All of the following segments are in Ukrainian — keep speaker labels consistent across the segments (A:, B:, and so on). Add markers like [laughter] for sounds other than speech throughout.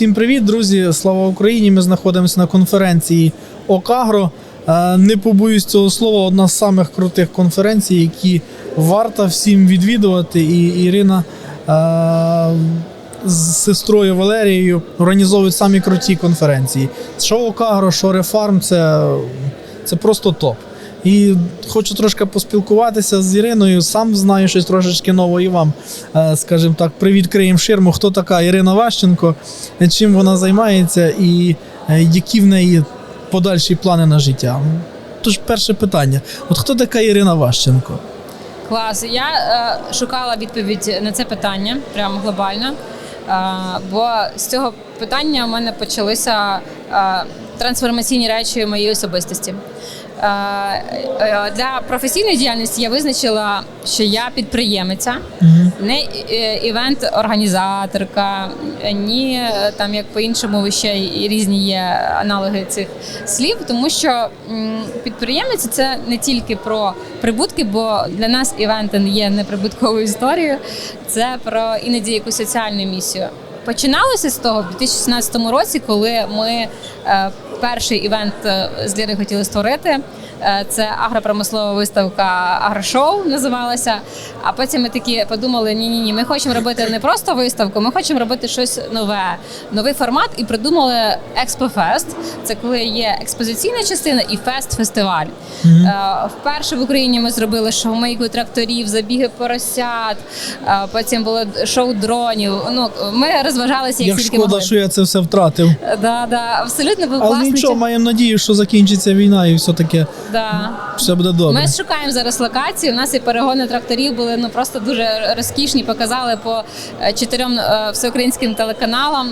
A: Всім привіт, друзі! Слава Україні! Ми знаходимося на конференції ОКАГРО. Е, Не побоюсь цього слова, одна з самих крутих конференцій, які варто всім відвідувати. І Ірина е, з сестрою Валерією організовують самі круті конференції. Що ОКАГРО, що Рефарм це, це просто топ. І хочу трошки поспілкуватися з Іриною. Сам знаю щось трошечки нового і вам. Е, Скажімо так, привідкриємо ширму. Хто така Ірина Ващенко, чим вона займається і е, які в неї подальші плани на життя. Тож, перше питання: от хто така Ірина Ващенко?
B: Клас. Я е, шукала відповідь на це питання прямо глобально. Е, бо з цього питання у мене почалися е, трансформаційні речі моєї особистості. Е, е, для професійної діяльності я визначила, що я підприємиця, не е, івент-організаторка, ні там як по-іншому ще й різні є аналоги цих слів, тому що підприємець це не тільки про прибутки, бо для нас івенти є неприбутковою історією, це про іноді якусь соціальну місію. Починалося з того в 2016 році, коли ми е, перший івент е, з Ліри хотіли створити. Е, Це агропромислова виставка Агрошоу називалася. А потім ми такі подумали: ні, ні, ні, ми хочемо робити не просто виставку, ми хочемо робити щось нове, новий формат, і придумали Експофест. Це коли є експозиційна частина і фест-фестиваль. Е, Вперше в Україні ми зробили шоу-мейку тракторів, забіги поросят. Потім було шоу дронів. Ну ми розважалися як,
A: Як
B: тільки
A: шкода,
B: могли.
A: що я це все втратив.
B: Да, да, абсолютно був
A: Але
B: класний
A: нічого, маємо надію, що закінчиться війна і все таке
B: Да.
A: все буде добре.
B: Ми шукаємо зараз локації. У нас і перегони тракторів були ну просто дуже розкішні. Показали по е, чотирьом е, всеукраїнським телеканалам.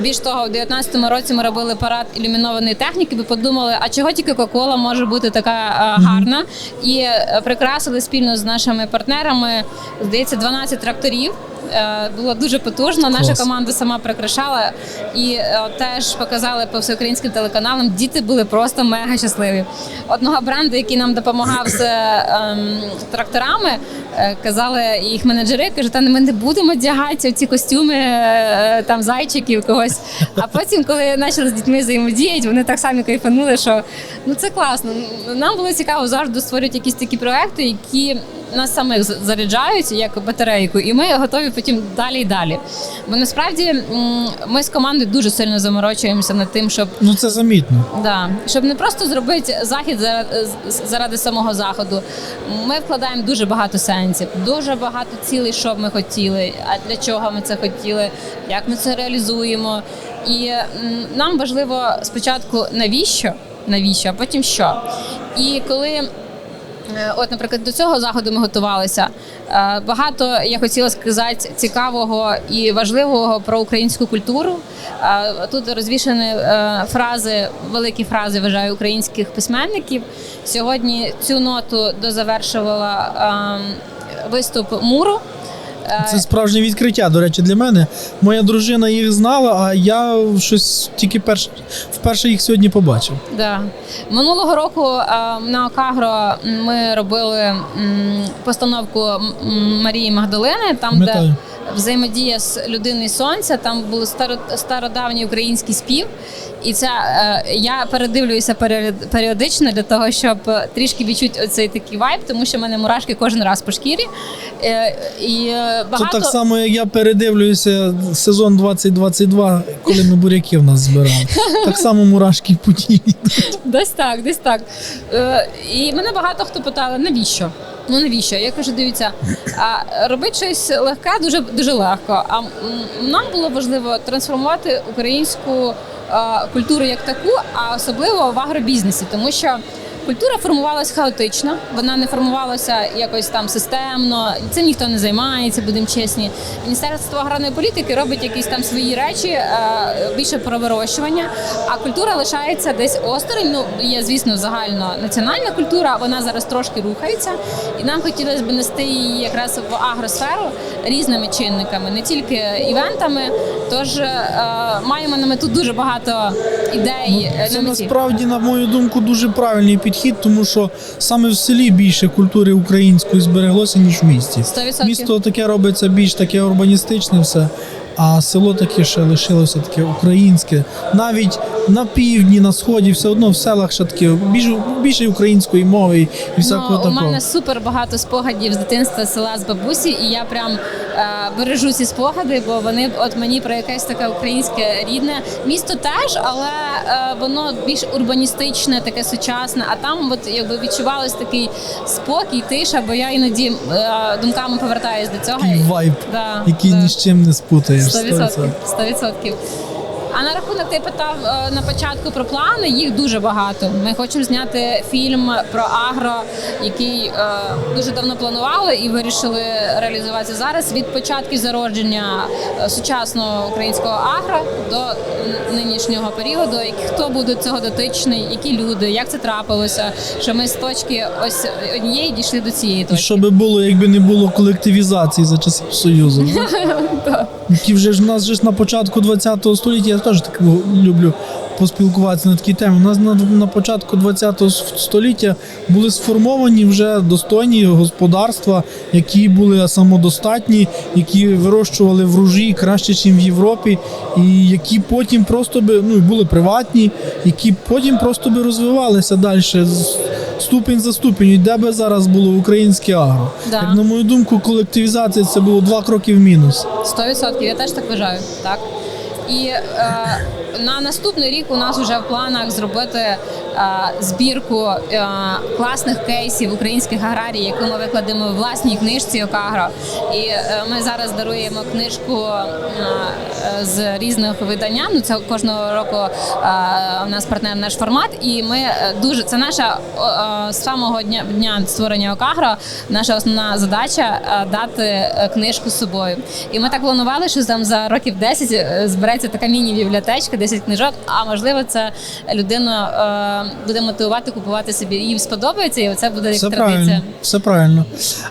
B: Більш того, в 19-му році ми робили парад ілюмінованої техніки. Ми подумали, а чого тільки Кока-Кола може бути така е, гарна? І е, прикрасили спільно з нашими партнерами, здається, 12 тракторів. Е, Було дуже потужно. Наша
A: Клас.
B: команда сама прикрашала і е, теж показали по всеукраїнським телеканалам. Діти були просто мега щасливі. Одного бренду, який нам допомагав з ем, тракторами, е, казали їх менеджери, кажуть, та ми не будемо одягати ці костюми е, там зайчиків когось. А потім, коли почали з дітьми взаємодіяти, вони так само кайфанули, що ну це класно. Нам було цікаво завжди створювати якісь такі проекти, які нас самих заряджають як батарейку, і ми готові потім далі і далі. Бо насправді ми з командою дуже сильно заморочуємося над тим, щоб
A: Ну це замітно.
B: Да, щоб не просто зробити захід заради, заради самого заходу. Ми вкладаємо дуже багато сенсів, дуже багато цілей, що ми хотіли, а для чого ми це хотіли, як ми це реалізуємо. І нам важливо спочатку навіщо, навіщо, а потім що. І коли От, наприклад, до цього заходу ми готувалися. Е, Багато я хотіла сказати цікавого і важливого про українську культуру. Е, Тут розвішані е, фрази, великі фрази вважаю українських письменників. Сьогодні цю ноту дозавершувала ем, виступ муру. Е,
A: Це справжнє відкриття, до речі, для мене. Моя дружина їх знала, а я щось тільки перш... вперше їх сьогодні побачив.
B: Да. Минулого року е, на Окагро ми робили постановку Марії Магдалини, там де взаємодія з людиною сонця, там був старо, стародавній український спів. І це е, я передивлююся період- періодично для того, щоб трішки відчути оцей такий вайб, тому що в мене мурашки кожен раз по шкірі. І е,
A: Це так само, як я передивлююся сезон 2022, коли ми буряків нас збирали. Так само мурашки по тілі.
B: Десь так, десь так. Е, і мене багато хто питали, навіщо? Ну навіщо? Я кажу, дивіться, а робити щось легке дуже дуже легко. А нам було важливо трансформувати українську е, культуру як таку, а особливо в агробізнесі, тому що. Культура формувалася хаотично, вона не формувалася якось там системно. Цим ніхто не займається, будемо чесні. Міністерство аграрної політики робить якісь там свої речі, е, більше про вирощування. А культура лишається десь осторонь. Ну є, звісно, загально національна культура. Вона зараз трошки рухається, і нам хотілося б нести її якраз в агросферу різними чинниками, не тільки івентами. Тож е, маємо на мету дуже багато ідей е,
A: Це
B: на
A: насправді, на мою думку, дуже правильний підхід, тому що саме в селі більше культури української збереглося, ніж в місті.
B: 100%.
A: Місто таке робиться більш таке урбаністичне все. а село таке ще лишилося таке українське. Навіть на півдні, на сході, все одно в селах ще таке більше, більше української мови і всякого
B: Ну, у мене супер багато спогадів з дитинства села з бабусі, і я прям бережу ці спогади, бо вони от мені про якесь таке українське рідне місто теж, але е, воно більш урбаністичне, таке сучасне. А там, от якби відчувалось такий спокій, тиша, бо я іноді е, думками повертаюсь до цього.
A: Такий вайб,
B: Да,
A: який
B: да.
A: ні з чим не спутаєш.
B: 100%. 100%. А на рахунок ти питав е, на початку про плани, їх дуже багато. Ми хочемо зняти фільм про агро, який е, дуже давно планували і вирішили реалізувати зараз від початків зародження е, сучасного українського агро до нинішнього періоду. Хто буде цього дотичний, які люди, як це трапилося, що ми з точки ось однієї дійшли до цієї
A: І
B: точки.
A: що би було, якби не було колективізації за часів Союзу. [laughs] Які вже ж у нас же ж на початку ХХ століття, я теж так люблю поспілкуватися на такі теми. У нас на, на початку ХХ століття були сформовані вже достойні господарства, які були самодостатні, які вирощували врожі краще, ніж в Європі, і які потім просто би ну, були приватні, які потім просто би розвивалися далі. Ступінь за ступінь, де би зараз було українське агро.
B: Да.
A: Як на мою думку, колективізація це було два кроки в мінус.
B: Сто відсотків, я теж так вважаю. Так. І е, на наступний рік у нас вже в планах зробити збірку е, класних кейсів українських аграріїв, яку ми викладемо в власній книжці Окагро. І е, ми зараз даруємо книжку е, з різних видання. Ну це кожного року е, у нас партнер наш формат, і ми е, дуже це наша е, з самого дня дня створення Окагро. Наша основна задача е, дати е, книжку з собою. І ми так планували, що там за років 10 е, збереться така міні-бібліотечка, 10 книжок. А можливо, це людину е, буде мотивувати купувати собі. Їм сподобається, і це буде як
A: Все
B: традиція.
A: правильно, все правильно.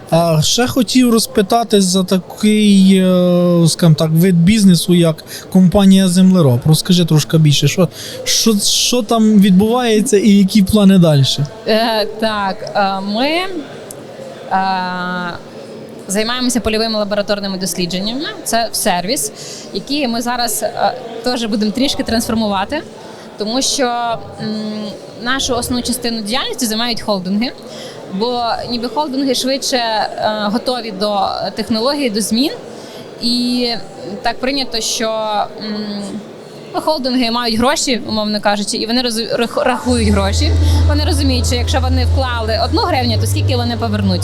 A: А ще хотів розпитати за такий, е, скажімо так, вид бізнесу, як компанія Землероб. Розкажи трошки більше, що, що, що там відбувається і які плани далі?
B: Е, так, е, ми е, займаємося польовими лабораторними дослідженнями. Це сервіс, який ми зараз е, теж будемо трішки трансформувати, тому що м, нашу основну частину діяльності займають холдинги. Бо ніби холдинги швидше е, готові до технологій, до змін. І так прийнято, що м, холдинги мають гроші, умовно кажучи, і вони рах- рахують гроші. Вони розуміють, що якщо вони вклали одну гривню, то скільки вони повернуть.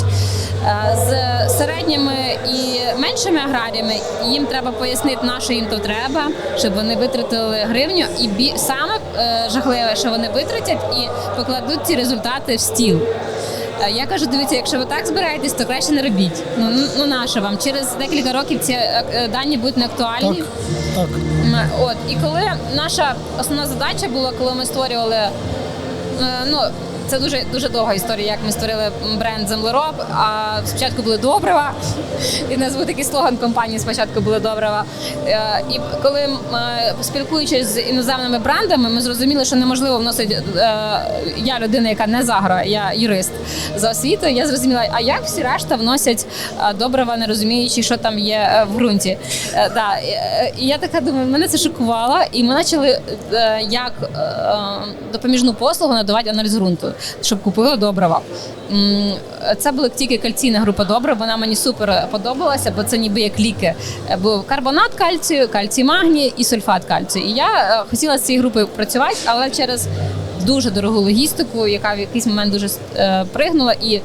B: Е, З середніми і меншими аграріями їм треба пояснити, на що їм то треба, щоб вони витратили гривню. І бі- саме е, жахливе, що вони витратять і покладуть ці результати в стіл. Е, Я кажу, дивіться, якщо ви так збираєтесь, то краще не робіть. Ну, ну, нащо вам? Через декілька років ці е, е, дані будуть неактуальні.
A: Так, так.
B: От і коли наша основна задача була, коли ми створювали, ну це дуже дуже довга історія, як ми створили бренд землероб. А спочатку були добрива, і був такий слоган компанії. Спочатку були добрива. Е, І коли е, спілкуючись з іноземними брендами, ми зрозуміли, що неможливо вносити. е, Я людина, яка не з агро, я юрист за освітою. Я зрозуміла, а як всі решта вносять добрива, не розуміючи, що там є в ґрунті. Да. І, я така думаю, мене це шокувало, і ми почали як допоміжну послугу надавати аналіз ґрунту, щоб купили добрива. Це була тільки кальційна група добрив. Вона мені супер подобалася, бо це ніби як ліки. Був карбонат кальцію, кальцій магній і сульфат кальцію. І я е, хотіла з цією групою працювати, але через дуже дорогу логістику, яка в якийсь момент дуже е, пригнула і.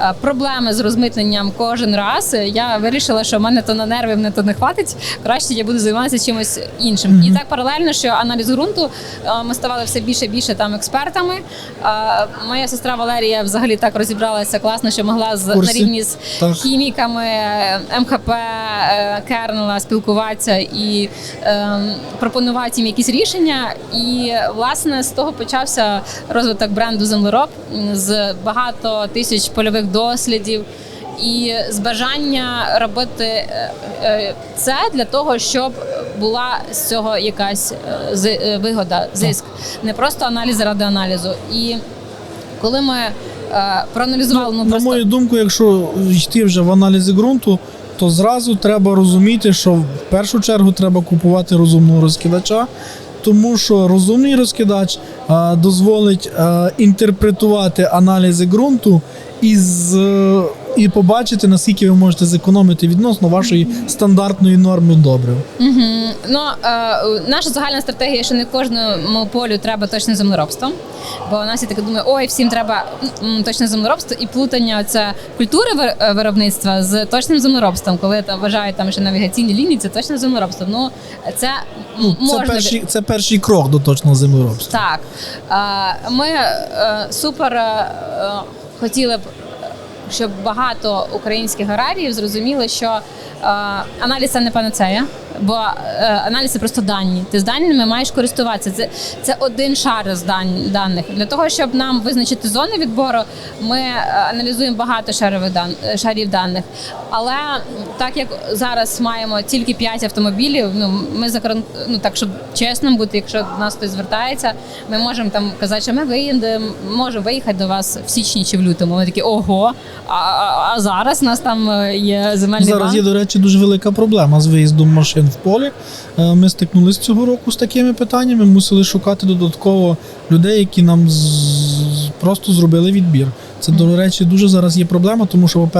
B: Е, Проблеми з розмитненням кожен раз. Я вирішила, що в мене то на нерви, мене то не хватить. Краще я буду займатися чимось іншим. І так паралельно, що аналіз ґрунту е, ми ставали все більше і більше там експертами. Е, Моя сестра Валерія взагалі так розібралася класно, що могла з на рівні з
A: Так.
B: хіміками МХП Кернела спілкуватися і пропонувати їм якісь рішення. І власне з того почався розвиток бренду Землероб з багато тисяч польових дослідів. І з бажання робити е, е, це для того, щоб була з цього якась е, вигода, зиск, не просто аналіз заради аналізу. І коли ми проаналізували, ну,
A: На
B: просто
A: мою думку, якщо йти вже в аналізи ґрунту, то зразу треба розуміти, що в першу чергу треба купувати розумного розкидача, тому що розумний розкидач дозволить інтерпретувати аналізи ґрунту із е, і побачити, наскільки ви можете зекономити відносно вашої стандартної норми добрив.
B: Угу. Ну, е, наша загальна стратегія, що не кожному полю треба точне землеробство. Бо у нас є таке думає, ой, всім треба точне землеробство і плутання це культури е, виробництва з точним землеробством, коли там вважають там, що навігаційні лінії це точне землеробство. Ну це
A: Ну, це, перший, це перший крок до точного землеробства.
B: так. Е, Ми е, супер е, е, хотіли б, щоб багато українських аграріїв зрозуміли, що е, аналіз це не панацея, бо е, аналіз це просто дані. Ти з даними маєш користуватися. Це, це один шар з дан- даних. Для того, щоб нам визначити зони відбору, ми е, аналізуємо багато шарових дан, шарів даних. Але так як зараз маємо тільки 5 автомобілів, ну ми закрон... ну так, щоб чесним бути, якщо до нас хтось звертається, ми можемо там казати, що ми виїдемо, можемо виїхати до вас в січні чи в лютому. Ми такі ого. А, а, а зараз у нас там е, є земельний
A: Зараз
B: банк.
A: є, до речі, дуже велика проблема з виїздом машин в полі. Е, Ми стикнулися цього року з такими питаннями. Мусили шукати додатково людей, які нам просто зробили відбір. Це, до речі, дуже зараз є проблема, тому що,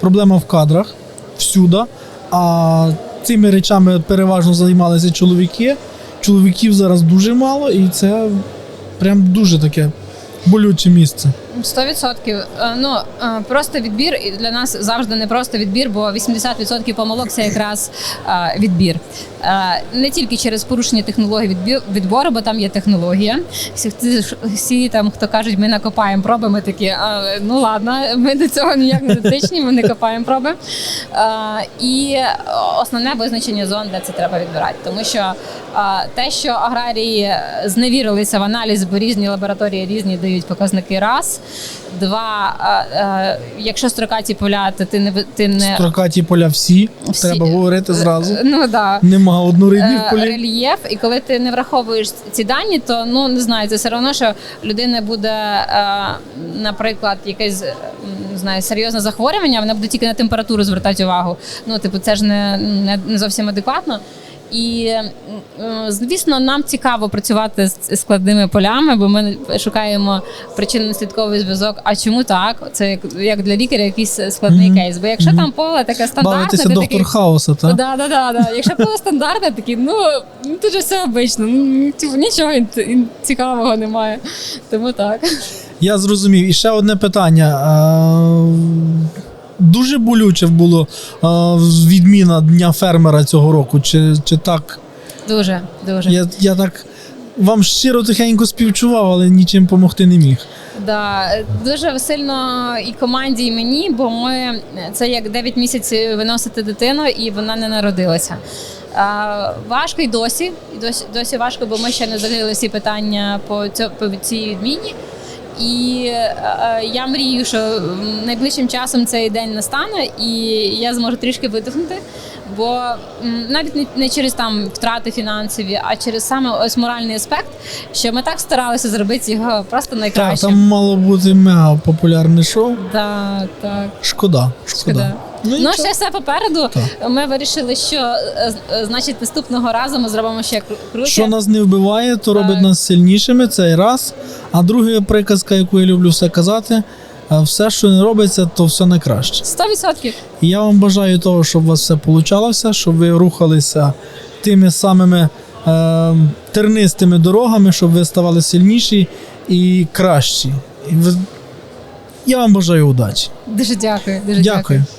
A: проблема в кадрах всюди. А цими речами переважно займалися чоловіки. Чоловіків зараз дуже мало, і це прям дуже таке болюче місце.
B: Сто відсотків. Е, Ну е, просто відбір і для нас завжди не просто відбір, бо 80% помилок це якраз е, відбір. Не тільки через порушення технології відбору, бо там є технологія. Всі, там, хто кажуть, ми накопаємо проби, ми такі, «А, ну ладно, ми до цього ніяк не дотичні, ми не копаємо проби. І основне визначення зон, де це треба відбирати, тому що те, що аграрії зневірилися в аналіз, бо різні лабораторії різні дають показники раз. Два, е, е, якщо строкаті поля, то ти не ти не
A: Строкаті поля всі,
B: Всі.
A: треба говорити зразу.
B: Е, Ну да.
A: Нема однорідних
B: Е,
A: полів.
B: Рельєф, і коли ти не враховуєш ці дані, то ну не знаю, це все одно, що людина буде, е, наприклад, якесь не знаю, серйозне захворювання, вона буде тільки на температуру звертати увагу. Ну, типу, це ж не, не, не зовсім адекватно. І е, звісно, нам цікаво працювати з складними полями, бо ми шукаємо причинно-наслідковий зв'язок. А чому так? Це як, для лікаря якийсь складний
A: Мгм.
B: кейс. Бо якщо
A: Мгм.
B: там поле таке стандартне,
A: Бавитися
B: ти
A: доктор
B: такий,
A: Хауса, так?
B: Да, да, да, да. Якщо було стандартне, такі, ну ну, тут же все обично. Ну, нічого цікавого немає. Тому так.
A: Я зрозумів. І ще одне питання. Дуже болюче було відміна дня фермера цього року. Чи, чи так?
B: Дуже, дуже.
A: Я, я так вам щиро тихенько співчував, але нічим допомогти не міг.
B: Да, дуже сильно і команді, і мені, бо ми це як 9 місяців виносити дитину, і вона не народилася. А, важко і досі, і досі, досі важко, бо ми ще не закрили всі питання по, цьо, по цій відміні. І е, я мрію, що найближчим часом цей день настане, і я зможу трішки видихнути. Бо навіть не, не через там втрати фінансові, а через саме ось моральний аспект, що ми так старалися зробити його просто
A: Так,
B: найкраще.
A: там мало бути мега популярне шоу.
B: Так, так.
A: Шкода. Шкода.
B: Шкода.
A: Ну,
B: Ну, ще все попереду.
A: Так.
B: Ми вирішили, що е, значить наступного разу ми зробимо ще кру- круче.
A: Що нас не вбиває, то робить
B: Так.
A: нас сильнішими. Це раз. А друга приказка, яку я люблю все казати, е, все, що не робиться, то все на краще.
B: 100%.
A: І я вам бажаю того, щоб у вас все получалося, щоб ви рухалися тими самими е, тернистими дорогами, щоб ви ставали сильніші і кращі. І ви... Я вам бажаю удачі.
B: Дуже дякую. Дуже
A: Дякую.